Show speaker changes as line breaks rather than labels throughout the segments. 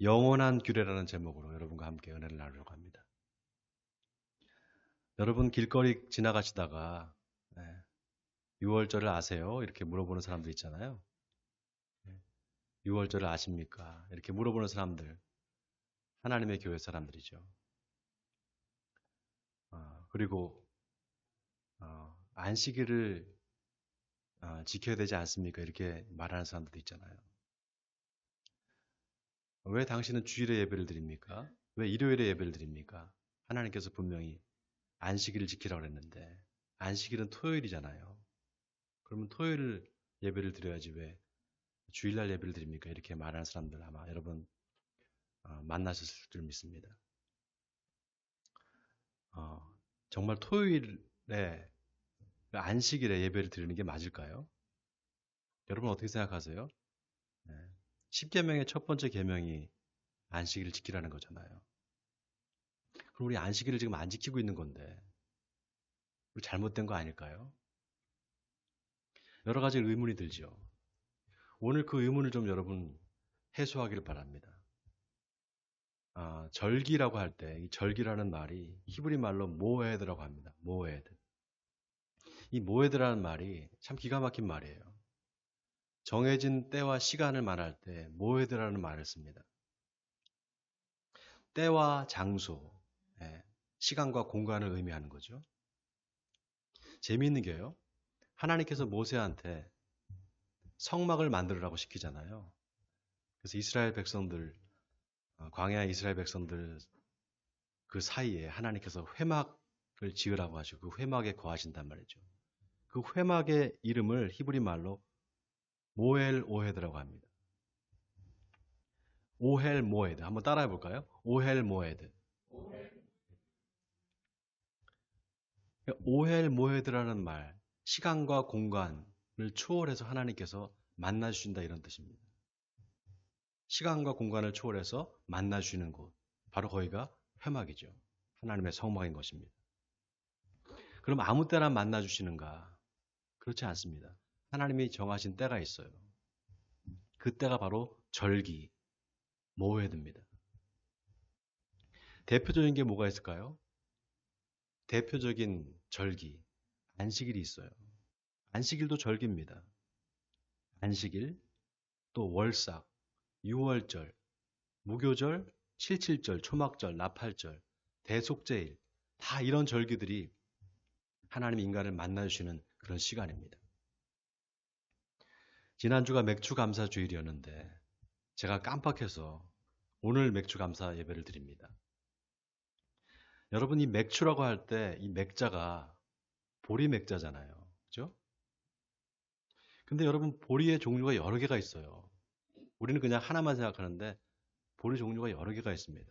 영원한 규례라는 제목으로 여러분과 함께 은혜를 나누려고 합니다. 여러분 길거리 지나가시다가 6월절을 아세요? 이렇게 물어보는 사람들 있잖아요. 6월절을 아십니까? 이렇게 물어보는 사람들 하나님의 교회 사람들이죠. 어, 그리고 어, 안식일을 어, 지켜야 되지 않습니까? 이렇게 말하는 사람들도 있잖아요. 왜 당신은 주일에 예배를 드립니까? 왜 일요일에 예배를 드립니까? 하나님께서 분명히 안식일을 지키라고 그랬는데 안식일은 토요일이잖아요. 그러면 토요일 예배를 드려야지 왜 주일날 예배를 드립니까? 이렇게 말하는 사람들 아마 여러분 어, 만나셨을 줄 믿습니다. 어, 정말 토요일에 안식일에 예배를 드리는 게 맞을까요? 여러분 어떻게 생각하세요? 네. 10계명의 첫 번째 계명이 안식일을 지키라는 거잖아요. 그럼 우리 안식일을 지금 안 지키고 있는 건데 우리 잘못된 거 아닐까요? 여러 가지 의문이 들죠. 오늘 그 의문을 좀 여러분 해소하기를 바랍니다. 아, 절기라고 할 때 이 절기라는 말이 히브리 말로 모헤드라고 합니다. 모헤드. 이 모헤드라는 말이 참 기가 막힌 말이에요. 정해진 때와 시간을 말할 때 모헤드라는 말을 씁니다. 때와 장소, 예, 시간과 공간을 의미하는 거죠. 재미있는 게요. 하나님께서 모세한테 성막을 만들으라고 시키잖아요. 그래서 이스라엘 백성들, 어, 광야 이스라엘 백성들 그 사이에 하나님께서 회막을 지으라고 하시고 그 회막에 거하신단 말이죠. 그 회막의 이름을 히브리 말로 모엘 오헤드라고 합니다. 오헬 모헤드. 한번 따라해 볼까요? 오헬 모헤드. 오헬 모헤드라는 말, 시간과 공간을 초월해서 하나님께서 만나 주신다 이런 뜻입니다. 시간과 공간을 초월해서 만나 주시는 곳, 바로 거기가 회막이죠. 하나님의 성막인 것입니다. 그럼 아무 때나 만나 주시는가? 그렇지 않습니다. 하나님이 정하신 때가 있어요. 그 때가 바로 절기, 모헤드입니다. 대표적인 게 뭐가 있을까요? 대표적인 절기, 안식일이 있어요. 안식일도 절기입니다. 안식일, 또 월삭, 유월절, 무교절, 칠칠절, 초막절, 나팔절, 대속제일, 다 이런 절기들이 하나님 인간을 만나주시는 그런 시간입니다. 지난주가 맥주 감사 주일이었는데 제가 깜빡해서 오늘 맥주 감사 예배를 드립니다. 여러분 이 맥주라고 할 때 이 맥자가 보리 맥자잖아요. 그죠? 근데 여러분 보리의 종류가 여러 개가 있어요. 우리는 그냥 하나만 생각하는데 보리 종류가 여러 개가 있습니다.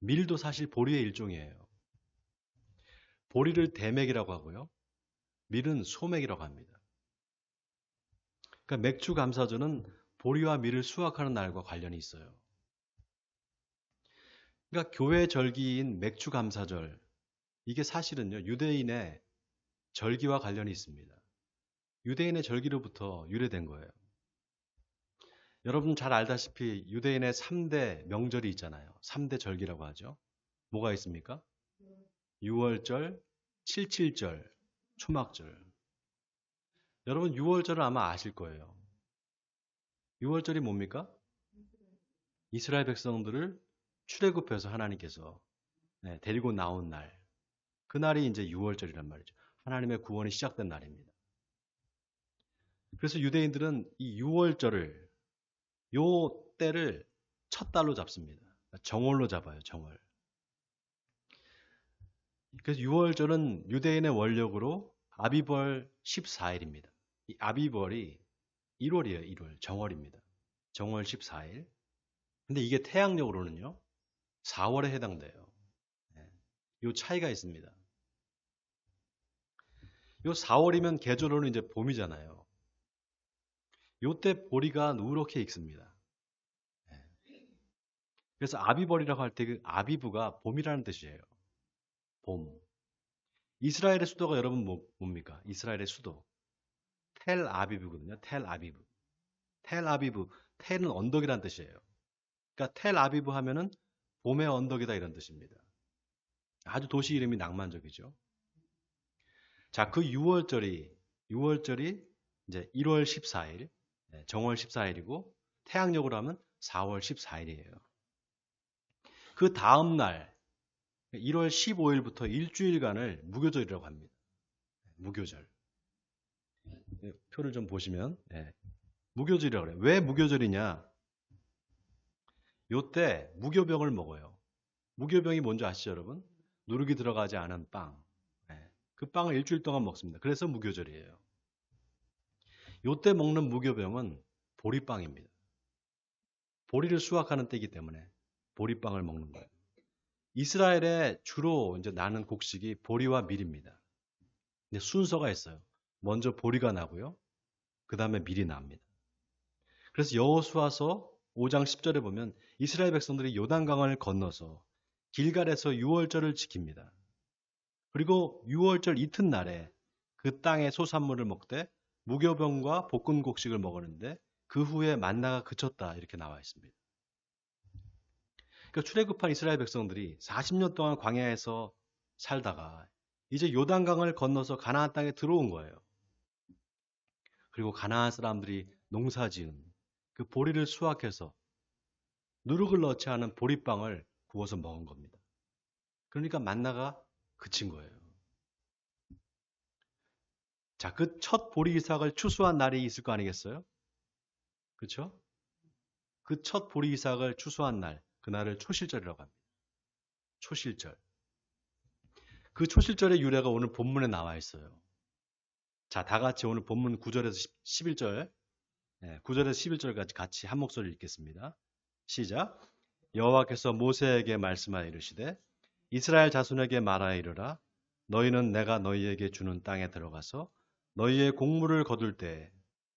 밀도 사실 보리의 일종이에요. 보리를 대맥이라고 하고요. 밀은 소맥이라고 합니다. 그러니까 맥주 감사절은 보리와 밀을 수확하는 날과 관련이 있어요. 그러니까 교회 절기인 맥주 감사절 이게 사실은요 유대인의 절기와 관련이 있습니다. 유대인의 절기로부터 유래된 거예요. 여러분 잘 알다시피 유대인의 3대 명절이 있잖아요. 3대 절기라고 하죠. 뭐가 있습니까? 6월절, 77절, 초막절. 여러분 6월절을 아마 아실 거예요. 6월절이 뭡니까? 이스라엘 백성들을 출애굽해서 하나님께서 네, 데리고 나온 날. 그 날이 이제 6월절이란 말이죠. 하나님의 구원이 시작된 날입니다. 그래서 유대인들은 이 6월절을 요 때를 첫 달로 잡습니다. 정월로 잡아요. 정월. 그래서 6월절은 유대인의 원력으로 아비벌 14일입니다. 이 아비벌이 1월이에요. 1월. 정월입니다. 정월 14일. 근데 이게 태양력으로는요. 4월에 해당돼요. 네. 요 차이가 있습니다. 요 4월이면 계절로는 이제 봄이잖아요. 요때 보리가 누렇게 익습니다. 네. 그래서 아비벌이라고 할 때 그 아비브가 봄이라는 뜻이에요. 봄. 이스라엘의 수도가 여러분 뭐, 뭡니까? 이스라엘의 수도. 텔 아비브거든요. 텔 아비브. 텔 아비브. 텔은 언덕이라는 뜻이에요. 그러니까 텔 아비브 하면은 봄의 언덕이다 이런 뜻입니다. 아주 도시 이름이 낭만적이죠. 자, 그 6월절이 6월절이 이제 1월 14일, 정월 14일이고 태양력으로 하면 4월 14일이에요. 그 다음 날 1월 15일부터 일주일간을 무교절이라고 합니다. 무교절. 예, 표를 좀 보시면 예, 무교절이라고 그래요. 왜 무교절이냐? 요때 무교병을 먹어요. 무교병이 뭔지 아시죠, 여러분? 누룩이 들어가지 않은 빵. 예, 그 빵을 일주일 동안 먹습니다. 그래서 무교절이에요. 요때 먹는 무교병은 보리빵입니다. 보리를 수확하는 때이기 때문에 보리빵을 먹는 거예요. 이스라엘에 주로 이제 나는 곡식이 보리와 밀입니다. 근데 순서가 있어요. 먼저 보리가 나고요. 그 다음에 밀이 납니다. 그래서 여호수아서 5장 10절에 보면 이스라엘 백성들이 요단강을 건너서 길갈에서 6월절을 지킵니다. 그리고 6월절 이튿날에 그 땅의 소산물을 먹되 무교병과 볶은 곡식을 먹었는데 그 후에 만나가 그쳤다 이렇게 나와 있습니다. 그러니까 출애굽한 이스라엘 백성들이 40년 동안 광야에서 살다가 이제 요단강을 건너서 가나안 땅에 들어온 거예요. 그리고 가나안 사람들이 농사지은 그 보리를 수확해서 누룩을 넣지 않은 보리빵을 구워서 먹은 겁니다. 그러니까 만나가 그친 거예요. 자, 그 첫 보리 이삭을 추수한 날이 있을 거 아니겠어요? 그렇죠? 그 첫 보리 이삭을 추수한 날, 그날을 초실절이라고 합니다. 초실절. 그 초실절의 유래가 오늘 본문에 나와 있어요. 자, 다 같이 오늘 본문 9절에서 11절, 9절에서 11절까지 같이 한 목소리 읽겠습니다. 시작. 여호와께서 모세에게 말씀하여 이르시되 이스라엘 자손에게 말하여 이르라 너희는 내가 너희에게 주는 땅에 들어가서 너희의 곡물을 거둘 때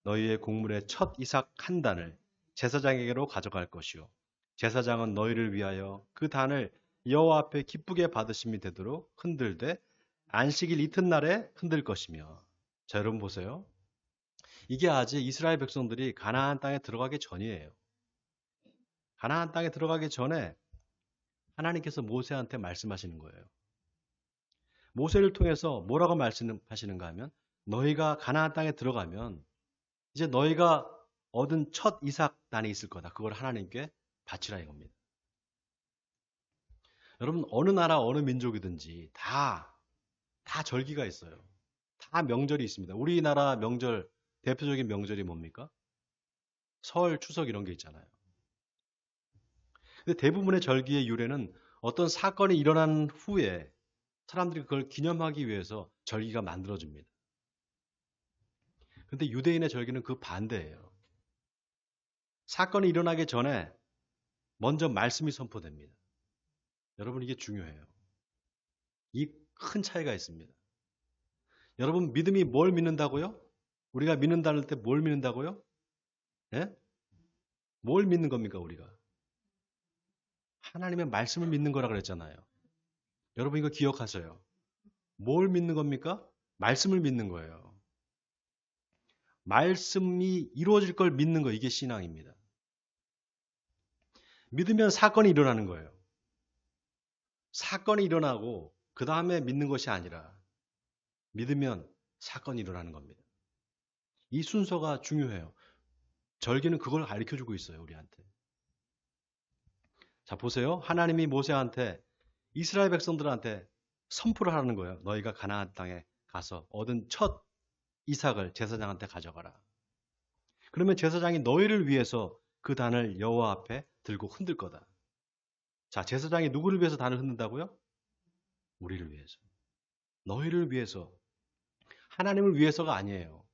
너희의 곡물의 첫 이삭 한 단을 제사장에게로 가져갈 것이요 제사장은 너희를 위하여 그 단을 여호와 앞에 기쁘게 받으심이 되도록 흔들되 안식일 이튿날에 흔들 것이며 자 여러분 보세요. 이게 아직 이스라엘 백성들이 가나안 땅에 들어가기 전이에요. 가나안 땅에 들어가기 전에 하나님께서 모세한테 말씀하시는 거예요. 모세를 통해서 뭐라고 말씀하시는가 하면 너희가 가나안 땅에 들어가면 이제 너희가 얻은 첫 이삭 단이 있을 거다. 그걸 하나님께 바치라 이겁니다. 여러분 어느 나라 어느 민족이든지 다 다 절기가 있어요. 다 명절이 있습니다. 우리나라 명절 대표적인 명절이 뭡니까? 설, 추석 이런 게 있잖아요. 근데 대부분의 절기의 유래는 어떤 사건이 일어난 후에 사람들이 그걸 기념하기 위해서 절기가 만들어집니다. 근데 유대인의 절기는 그 반대예요. 사건이 일어나기 전에 먼저 말씀이 선포됩니다. 여러분 이게 중요해요. 이 큰 차이가 있습니다. 여러분 믿음이 뭘 믿는다고요? 우리가 믿는다는 때 뭘 믿는다고요? 예? 뭘 믿는 겁니까 우리가? 하나님의 말씀을 믿는 거라 그랬잖아요. 여러분 이거 기억하세요. 뭘 믿는 겁니까? 말씀을 믿는 거예요. 말씀이 이루어질 걸 믿는 거 이게 신앙입니다. 믿으면 사건이 일어나는 거예요. 사건이 일어나고 그 다음에 믿는 것이 아니라 믿으면 사건이 일어나는 겁니다. 이 순서가 중요해요. 절기는 그걸 가르쳐 주고 있어요, 우리한테. 자, 보세요. 하나님이 모세한테 이스라엘 백성들한테 선포를 하는 거예요. 너희가 가나안 땅에 가서 얻은 첫 이삭을 제사장한테 가져가라. 그러면 제사장이 너희를 위해서 그 단을 여호와 앞에 들고 흔들 거다. 자, 제사장이 누구를 위해서 단을 흔든다고요? 우리를 위해서. 너희를 위해서. 하나님을 위해서가 아니에요.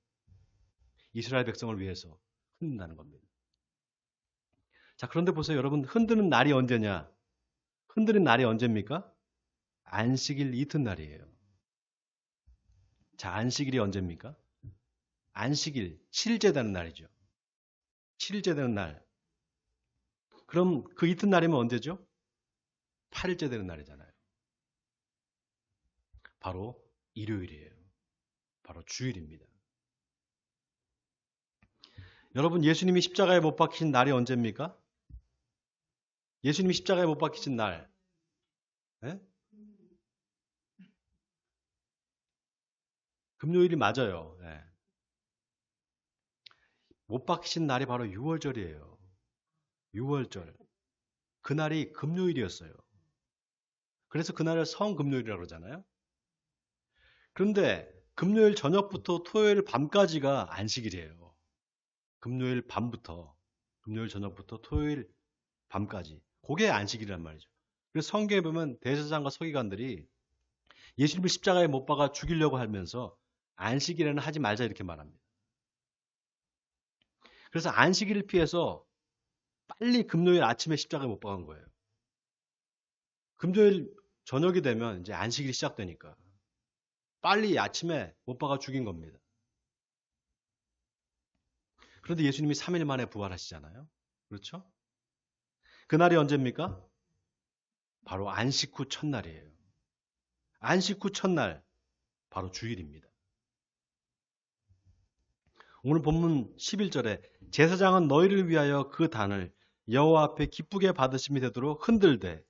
이스라엘 백성을 위해서 흔든다는 겁니다. 자, 그런데 보세요. 여러분, 흔드는 날이 언제냐? 흔드는 날이 언제입니까? 안식일 이튿날이에요. 자, 안식일이 언제입니까? 안식일, 7일째 되는 날이죠. 7일째 되는 날. 그럼 그 이튿날이면 언제죠? 8일째 되는 날이잖아요. 바로 일요일이에요. 바로 주일입니다. 여러분, 예수님이 십자가에 못 박힌 날이 언제입니까? 예수님이 십자가에 못 박히신 날. 예? 금요일이 맞아요. 예. 못 박히신 날이 바로 6월절이에요. 6월절. 그날이 금요일이었어요. 그래서 그날을 성금요일이라고 그러잖아요. 그런데 금요일 저녁부터 토요일 밤까지가 안식일이에요. 금요일 밤부터, 금요일 저녁부터 토요일 밤까지. 그게 안식일이란 말이죠. 그래서 성경에 보면 대제사장과 서기관들이 예수님을 십자가에 못 박아 죽이려고 하면서 안식일에는 하지 말자 이렇게 말합니다. 그래서 안식일을 피해서 빨리 금요일 아침에 십자가에 못 박은 거예요. 금요일 저녁이 되면 이제 안식일이 시작되니까 빨리 아침에 못 박아 죽인 겁니다. 그런데 예수님이 3일 만에 부활하시잖아요. 그렇죠? 그날이 언제입니까? 바로 안식 후 첫날이에요. 안식 후 첫날, 바로 주일입니다. 오늘 본문 11절에 제사장은 너희를 위하여 그 단을 여호와 앞에 기쁘게 받으심이 되도록 흔들되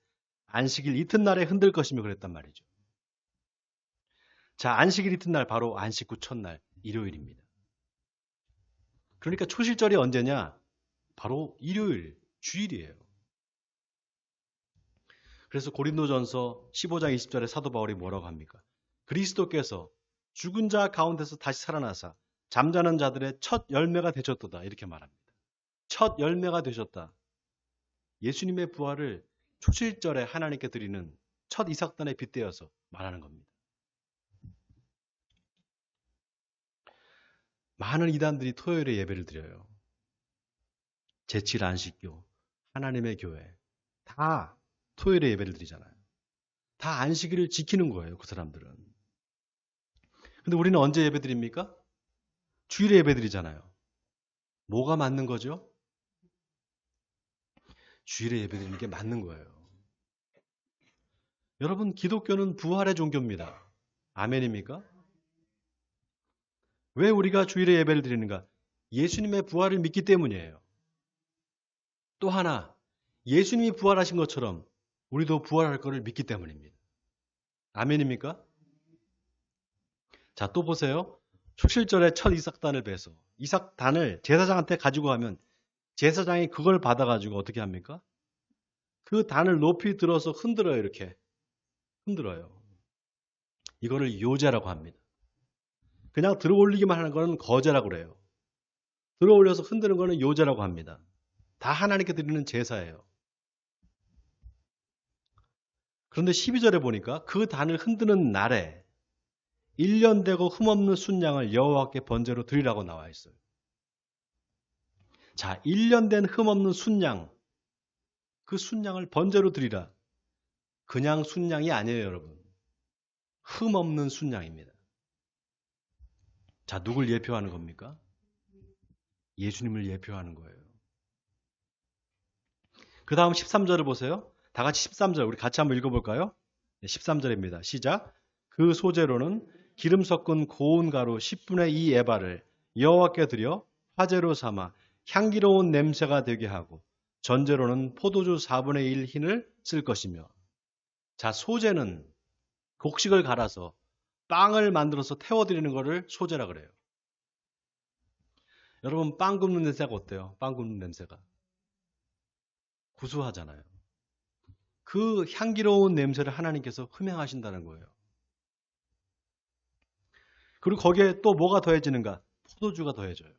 안식일 이튿날에 흔들 것이며 그랬단 말이죠. 자, 안식일 이튿날 바로 안식 후 첫날 일요일입니다. 그러니까 초실절이 언제냐? 바로 일요일, 주일이에요. 그래서 고린도전서 15장 20절에 사도 바울이 뭐라고 합니까? 그리스도께서 죽은 자 가운데서 다시 살아나사 잠자는 자들의 첫 열매가 되셨도다 이렇게 말합니다. 첫 열매가 되셨다. 예수님의 부활을 초실절에 하나님께 드리는 첫 이삭단에 빗대어서 말하는 겁니다. 많은 이단들이 토요일에 예배를 드려요. 제칠 안식교, 하나님의 교회 다 토요일에 예배를 드리잖아요. 다 안식일을 지키는 거예요, 그 사람들은. 근데 우리는 언제 예배 드립니까? 주일에 예배 드리잖아요. 뭐가 맞는 거죠? 주일에 예배 드리는 게 맞는 거예요. 여러분, 기독교는 부활의 종교입니다. 아멘입니까? 왜 우리가 주일에 예배를 드리는가? 예수님의 부활을 믿기 때문이에요. 또 하나, 예수님이 부활하신 것처럼 우리도 부활할 것을 믿기 때문입니다. 아멘입니까? 자, 또 보세요. 초실절에 첫 이삭단을 베서 이삭단을 제사장한테 가지고 가면 제사장이 그걸 받아가지고 어떻게 합니까? 그 단을 높이 들어서 흔들어요, 이렇게. 흔들어요. 이거를 요제라고 합니다. 그냥 들어 올리기만 하는 거는 거제라고 그래요. 들어 올려서 흔드는 거는 요제라고 합니다. 다 하나님께 드리는 제사예요. 그런데 12절에 보니까 그 단을 흔드는 날에 1년 되고 흠없는 순양을 여호와께 번제로 드리라고 나와 있어요. 자, 1년 된 흠없는 순양. 그 순양을 번제로 드리라. 그냥 순양이 아니에요, 여러분. 흠없는 순양입니다. 자, 누굴 예표하는 겁니까? 예수님을 예표하는 거예요. 그 다음 13절을 보세요. 다 같이 13절, 우리 같이 한번 읽어볼까요? 13절입니다. 시작. 그 소재로는 기름 섞은 고운 가루 10분의 2 에바를 여호와께 드려 화제로 삼아 향기로운 냄새가 되게 하고 전제로는 포도주 4분의 1 흰을 쓸 것이며 자 소재는 곡식을 갈아서 빵을 만들어서 태워드리는 것을 소재라 그래요. 여러분 빵 굽는 냄새가 어때요? 빵 굽는 냄새가 구수하잖아요. 그 향기로운 냄새를 하나님께서 흠양하신다는 거예요. 그리고 거기에 또 뭐가 더해지는가? 포도주가 더해져요.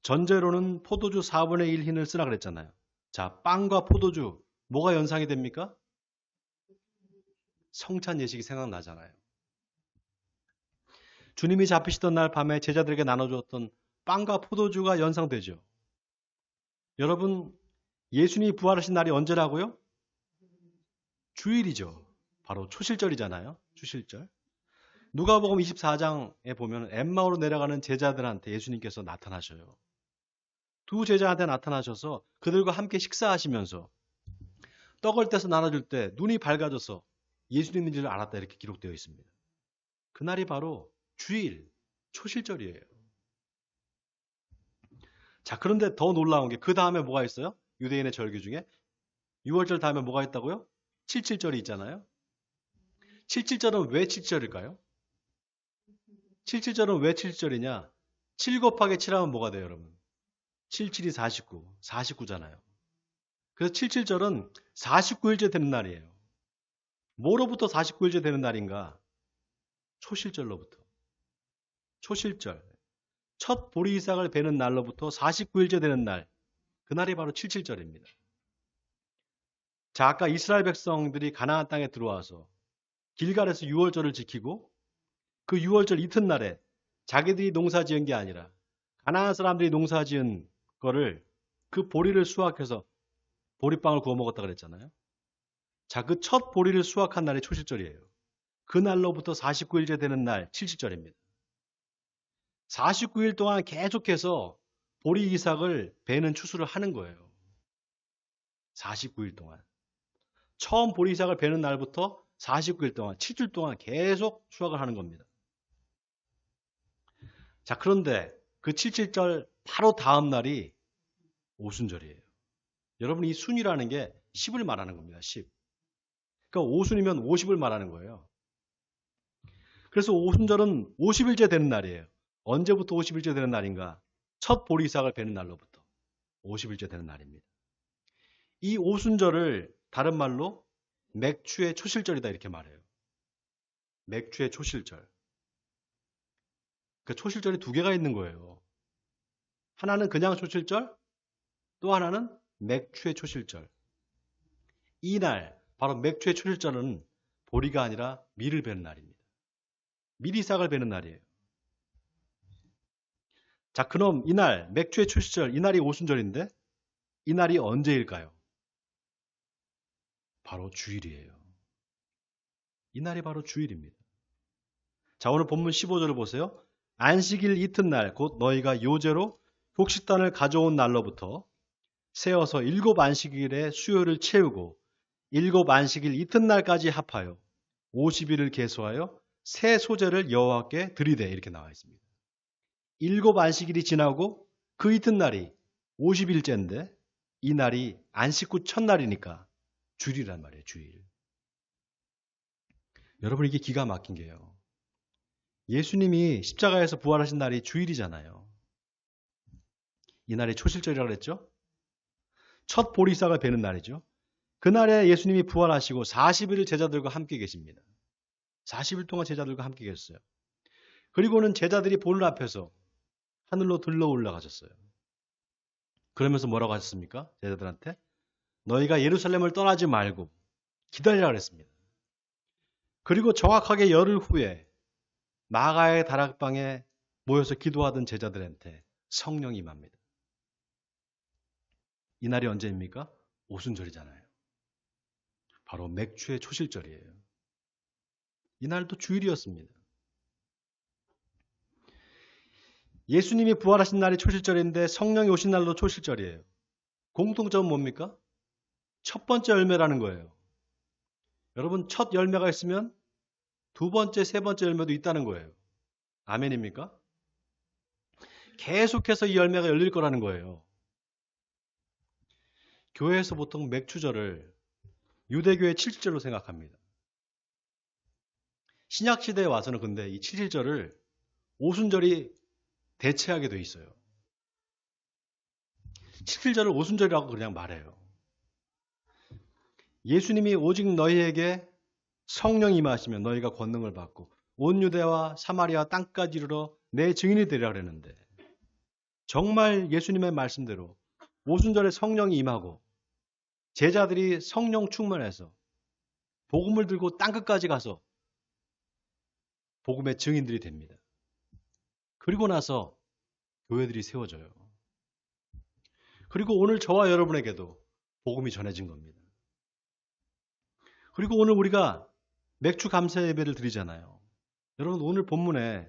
전제로는 포도주 4분의 1 흰을 쓰라 그랬잖아요. 자, 빵과 포도주 뭐가 연상이 됩니까? 성찬 예식이 생각나잖아요. 주님이 잡히시던 날 밤에 제자들에게 나눠주었던 빵과 포도주가 연상되죠. 여러분, 예수님이 부활하신 날이 언제라고요? 주일이죠. 바로 초실절이잖아요. 초실절. 누가복음 24장에 보면 엠마오로 내려가는 제자들한테 예수님께서 나타나셔요. 두 제자한테 나타나셔서 그들과 함께 식사하시면서 떡을 떼서 나눠줄 때 눈이 밝아져서 예수님인 줄 알았다 이렇게 기록되어 있습니다. 그날이 바로 주일, 초실절이에요. 자, 그런데 더 놀라운 게 그 다음에 뭐가 있어요? 유대인의 절기 중에 6월절 다음에 뭐가 있다고요? 77절이 있잖아요. 77절은 왜 7절일까요? 77절은 왜 7절이냐? 7 곱하기 7하면 뭐가 돼요, 여러분? 77이 49, 49잖아요. 그래서 77절은 49일째 되는 날이에요. 뭐로부터 49일째 되는 날인가? 초실절로부터. 초실절. 첫 보리 이삭을 베는 날로부터 49일째 되는 날. 그날이 바로 77절입니다. 자, 아까 이스라엘 백성들이 가나안 땅에 들어와서 길갈에서 6월절을 지키고 그 6월절 이튿날에 자기들이 농사 지은 게 아니라 가나안 사람들이 농사 지은 거를 그 보리를 수확해서 보리빵을 구워 먹었다 그랬잖아요. 자, 그 첫 보리를 수확한 날이 초실절이에요. 그 날로부터 49일째 되는 날 70절입니다. 49일 동안 계속해서 보리 이삭을 베는 추수를 하는 거예요. 49일 동안. 처음 보리 이삭을 베는 날부터 49일 동안, 7주 동안 계속 수확을 하는 겁니다. 자, 그런데 그 77절 바로 다음 날이 오순절이에요. 여러분 이 순이라는 게 10을 말하는 겁니다. 10. 그러니까 오순이면 50을 말하는 거예요. 그래서 오순절은 50일째 되는 날이에요. 언제부터 50일째 되는 날인가? 첫 보리삭을 베는 날로부터 50일째 되는 날입니다. 이 오순절을 다른 말로 맥추의 초실절이다 이렇게 말해요. 맥추의 초실절. 그 초실절이 두 개가 있는 거예요. 하나는 그냥 초실절, 또 하나는 맥추의 초실절. 이 날, 바로 맥추의 초실절은 보리가 아니라 밀을 베는 날입니다. 미리싹을 베는 날이에요. 자, 그럼 이날, 맥주의 초시절, 이날이 오순절인데, 이날이 언제일까요? 바로 주일이에요. 이날이 바로 주일입니다. 자, 오늘 본문 15절을 보세요. 안식일 이튿날, 곧 너희가 요제로 곡식단을 가져온 날로부터 세어서 일곱 안식일의 수요를 채우고 일곱 안식일 이튿날까지 합하여 50일을 계수하여 새 소재를 여호와께 드리되 이렇게 나와 있습니다. 일곱 안식일이 지나고 그 이튿날이 50일째인데 이 날이 안식 후 첫날이니까 주일이란 말이에요. 주일. 여러분 이게 기가 막힌 게요. 예수님이 십자가에서 부활하신 날이 주일이잖아요. 이 날이 초실절이라고 그랬죠? 첫 보리싹을 베는 날이죠. 그날에 예수님이 부활하시고 40일을 제자들과 함께 계십니다. 40일 동안 제자들과 함께 계셨어요. 그리고는 제자들이 보는 앞에서 하늘로 들러 올라가셨어요. 그러면서 뭐라고 하셨습니까? 제자들한테 너희가 예루살렘을 떠나지 말고 기다리라 그랬습니다. 그리고 정확하게 열흘 후에 마가의 다락방에 모여서 기도하던 제자들한테 성령이 임합니다. 이날이 언제입니까? 오순절이잖아요. 바로 맥주의 초실절이에요. 이날도 주일이었습니다. 예수님이 부활하신 날이 초실절인데 성령이 오신 날도 초실절이에요. 공통점은 뭡니까? 첫 번째 열매라는 거예요. 여러분, 첫 열매가 있으면 두 번째, 세 번째 열매도 있다는 거예요. 아멘입니까? 계속해서 이 열매가 열릴 거라는 거예요. 교회에서 보통 맥주절을 유대교의 칠칠절로 생각합니다. 신약시대에 와서는 근데 이 칠칠절을 오순절이 대체하게 돼 있어요. 7절을 오순절이라고 그냥 말해요. 예수님이 오직 너희에게 성령 임하시면 너희가 권능을 받고 온 유대와 사마리아 땅까지 이르러 내 증인이 되리라 그랬는데 정말 예수님의 말씀대로 오순절에 성령이 임하고 제자들이 성령 충만해서 복음을 들고 땅끝까지 가서 복음의 증인들이 됩니다. 그리고 나서 교회들이 세워져요. 그리고 오늘 저와 여러분에게도 복음이 전해진 겁니다. 그리고 오늘 우리가 맥주 감사 예배를 드리잖아요. 여러분 오늘 본문에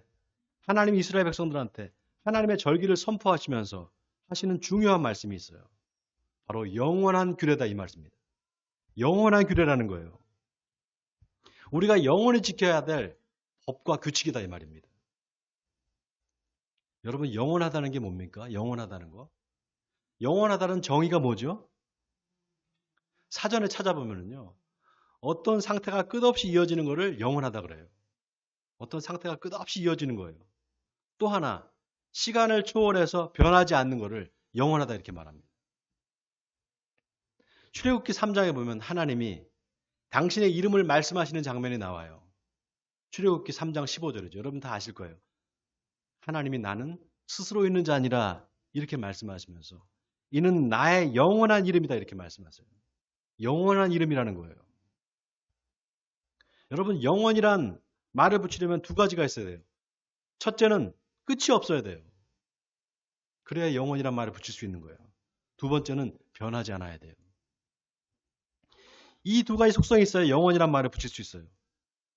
하나님 이스라엘 백성들한테 하나님의 절기를 선포하시면서 하시는 중요한 말씀이 있어요. 바로 영원한 규례다 이 말씀입니다. 영원한 규례라는 거예요. 우리가 영원히 지켜야 될 법과 규칙이다 이 말입니다. 여러분 영원하다는 게 뭡니까? 영원하다는 거. 영원하다는 정의가 뭐죠? 사전에 찾아보면은요. 어떤 상태가 끝없이 이어지는 것을 영원하다 그래요. 어떤 상태가 끝없이 이어지는 거예요. 또 하나, 시간을 초월해서 변하지 않는 것을 영원하다 이렇게 말합니다. 출애굽기 3장에 보면 하나님이 당신의 이름을 말씀하시는 장면이 나와요. 출애굽기 3장 15절이죠. 여러분 다 아실 거예요. 하나님이 나는 스스로 있는 자 아니라 이렇게 말씀하시면서 이는 나의 영원한 이름이다 이렇게 말씀하세요. 영원한 이름이라는 거예요. 여러분 영원이란 말을 붙이려면 두 가지가 있어야 돼요. 첫째는 끝이 없어야 돼요. 그래야 영원이란 말을 붙일 수 있는 거예요. 두 번째는 변하지 않아야 돼요. 이 두 가지 속성이 있어야 영원이란 말을 붙일 수 있어요.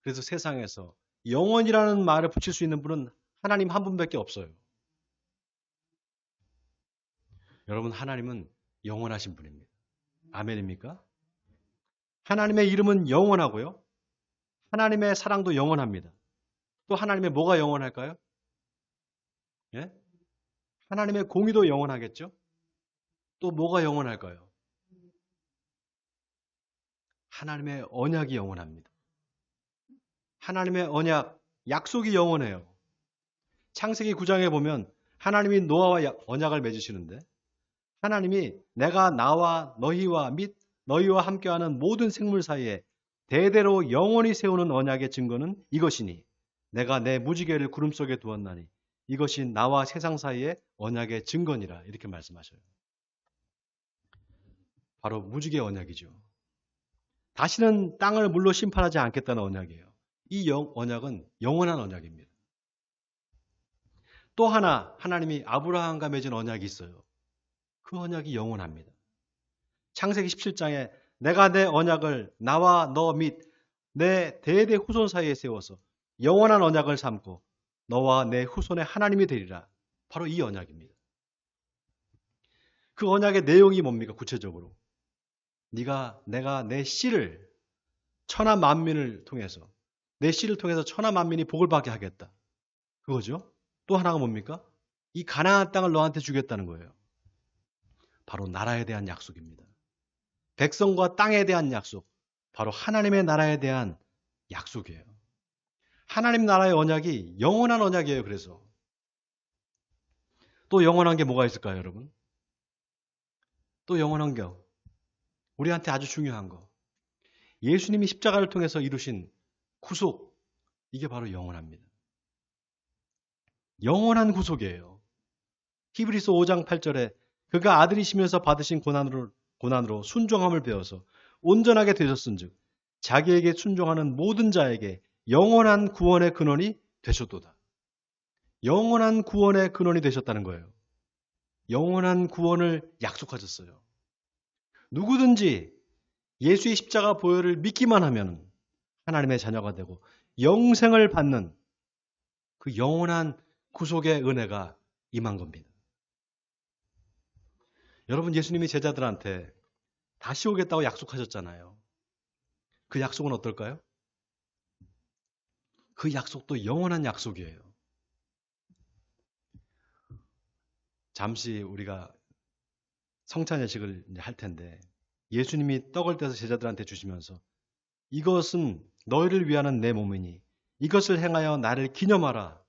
그래서 세상에서 영원이라는 말을 붙일 수 있는 분은 하나님 한 분밖에 없어요. 여러분 하나님은 영원하신 분입니다. 아멘입니까? 하나님의 이름은 영원하고요. 하나님의 사랑도 영원합니다. 또 하나님의 뭐가 영원할까요? 예? 하나님의 공의도 영원하겠죠? 또 뭐가 영원할까요? 하나님의 언약이 영원합니다. 하나님의 언약, 약속이 영원해요. 창세기 9장에 보면 하나님이 노아와 언약을 맺으시는데 하나님이 내가 나와 너희와 및 너희와 함께하는 모든 생물 사이에 대대로 영원히 세우는 언약의 증거는 이것이니 내가 내 무지개를 구름 속에 두었나니 이것이 나와 세상 사이의 언약의 증거니라 이렇게 말씀하셔요. 바로 무지개 언약이죠. 다시는 땅을 물로 심판하지 않겠다는 언약이에요. 이 영, 언약은 영원한 언약입니다. 또 하나 하나님이 아브라함과 맺은 언약이 있어요. 그 언약이 영원합니다. 창세기 17장에 내가 내 언약을 나와 너 및 내 대대 후손 사이에 세워서 영원한 언약을 삼고 너와 내 후손의 하나님이 되리라. 바로 이 언약입니다. 그 언약의 내용이 뭡니까? 구체적으로. 네가 내가 내 씨를 천하 만민을 통해서 내 씨를 통해서 천하 만민이 복을 받게 하겠다. 그거죠. 또 하나가 뭡니까? 이 가나안 땅을 너한테 주겠다는 거예요. 바로 나라에 대한 약속입니다. 백성과 땅에 대한 약속, 바로 하나님의 나라에 대한 약속이에요. 하나님 나라의 언약이 영원한 언약이에요. 그래서 또 영원한 게 뭐가 있을까요, 여러분? 또 영원한 게 우리한테 아주 중요한 거. 예수님이 십자가를 통해서 이루신 구속 이게 바로 영원합니다. 영원한 구속이에요. 히브리서 5장 8절에 그가 아들이시면서 받으신 고난으로 고난으로 순종함을 배워서 온전하게 되셨은즉 자기에게 순종하는 모든 자에게 영원한 구원의 근원이 되셨도다. 영원한 구원의 근원이 되셨다는 거예요. 영원한 구원을 약속하셨어요. 누구든지 예수의 십자가 보혈을 믿기만 하면 하나님의 자녀가 되고 영생을 받는 그 영원한 구속의 은혜가 임한 겁니다. 여러분 예수님이 제자들한테 다시 오겠다고 약속하셨잖아요. 그 약속은 어떨까요? 그 약속도 영원한 약속이에요. 잠시 우리가 성찬 예식을 할 텐데 예수님이 떡을 떼서 제자들한테 주시면서 이것은 너희를 위하는 내 몸이니 이것을 행하여 나를 기념하라.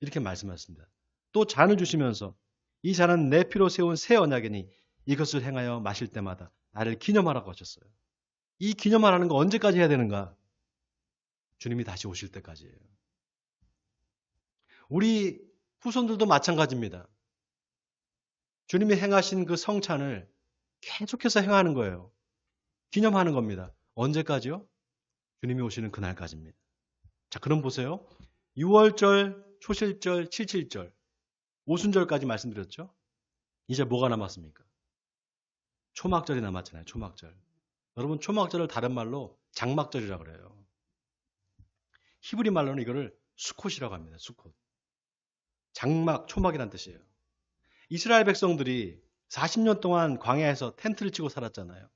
이렇게 말씀하셨습니다. 또 잔을 주시면서 이 잔은 내 피로 세운 새 언약이니 이것을 행하여 마실 때마다 나를 기념하라고 하셨어요. 이 기념하라는 거 언제까지 해야 되는가? 주님이 다시 오실 때까지예요. 우리 후손들도 마찬가지입니다. 주님이 행하신 그 성찬을 계속해서 행하는 거예요. 기념하는 겁니다. 언제까지요? 주님이 오시는 그날까지입니다. 자, 그럼 보세요. 6월절, 초실절, 칠칠절 오순절까지 말씀드렸죠? 이제 뭐가 남았습니까? 초막절이 남았잖아요. 초막절. 여러분 초막절을 다른 말로 장막절이라고 그래요. 히브리 말로는 이거를 수콧이라고 합니다. 수콧. 장막, 초막이란 뜻이에요. 이스라엘 백성들이 40년 동안 광야에서 텐트를 치고 살았잖아요.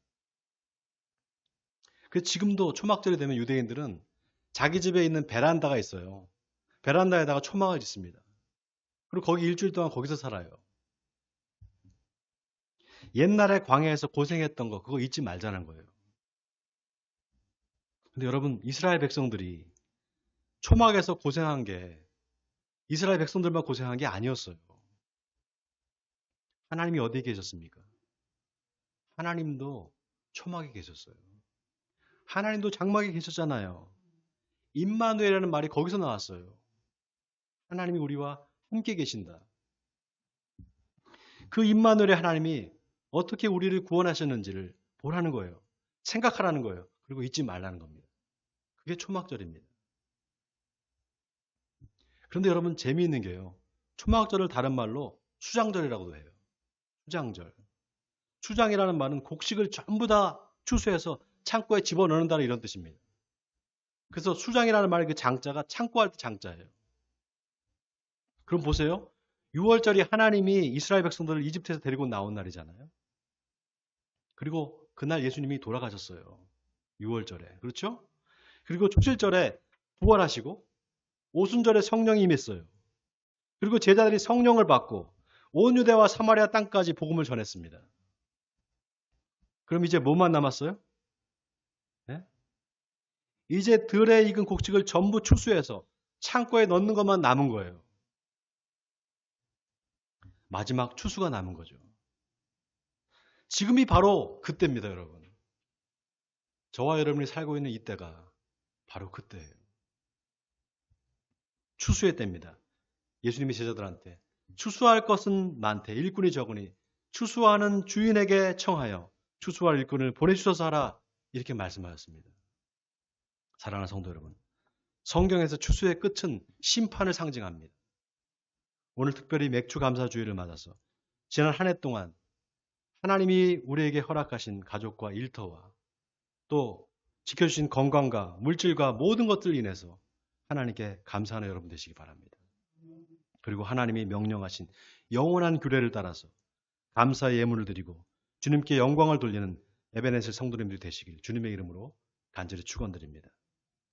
그 지금도 초막절이 되면 유대인들은 자기 집에 있는 베란다가 있어요. 베란다에다가 초막을 짓습니다. 그리고 거기 일주일 동안 거기서 살아요. 옛날에 광야에서 고생했던 거 그거 잊지 말자는 거예요. 근데 여러분 이스라엘 백성들이 초막에서 고생한 게 이스라엘 백성들만 고생한 게 아니었어요. 하나님이 어디에 계셨습니까? 하나님도 초막에 계셨어요. 하나님도 장막에 계셨잖아요. 임마누엘이라는 말이 거기서 나왔어요. 하나님이 우리와 함께 계신다. 그 임마누엘의 하나님이 어떻게 우리를 구원하셨는지를 보라는 거예요. 생각하라는 거예요. 그리고 잊지 말라는 겁니다. 그게 초막절입니다. 그런데 여러분 재미있는 게요. 초막절을 다른 말로 수장절이라고도 해요. 수장절. 수장이라는 말은 곡식을 전부 다 추수해서 창고에 집어넣는다는 이런 뜻입니다. 그래서 수장이라는 말의 그 장자가 창고할 때 장자예요. 그럼 보세요. 6월절이 하나님이 이스라엘 백성들을 이집트에서 데리고 나온 날이잖아요. 그리고 그날 예수님이 돌아가셨어요. 6월절에. 그렇죠? 그리고 축실절에 부활하시고 오순절에 성령이 임했어요. 그리고 제자들이 성령을 받고 온 유대와 사마리아 땅까지 복음을 전했습니다. 그럼 이제 뭐만 남았어요? 네? 이제 들에 익은 곡식을 전부 추수해서 창고에 넣는 것만 남은 거예요. 마지막 추수가 남은 거죠. 지금이 바로 그때입니다, 여러분. 저와 여러분이 살고 있는 이때가 바로 그때예요. 추수의 때입니다. 예수님이 제자들한테 추수할 것은 많대 일꾼이 적으니 추수하는 주인에게 청하여 추수할 일꾼을 보내주셔서 하라 이렇게 말씀하셨습니다. 사랑하는 성도 여러분, 성경에서 추수의 끝은 심판을 상징합니다. 오늘 특별히 맥주 감사주의를 맞아서 지난 한 해 동안 하나님이 우리에게 허락하신 가족과 일터와 또 지켜주신 건강과 물질과 모든 것들 인해서 하나님께 감사하는 여러분 되시기 바랍니다. 그리고 하나님이 명령하신 영원한 규례를 따라서 감사의 예물을 드리고 주님께 영광을 돌리는 에베네셀 성도님들이 되시길 주님의 이름으로 간절히 축원드립니다.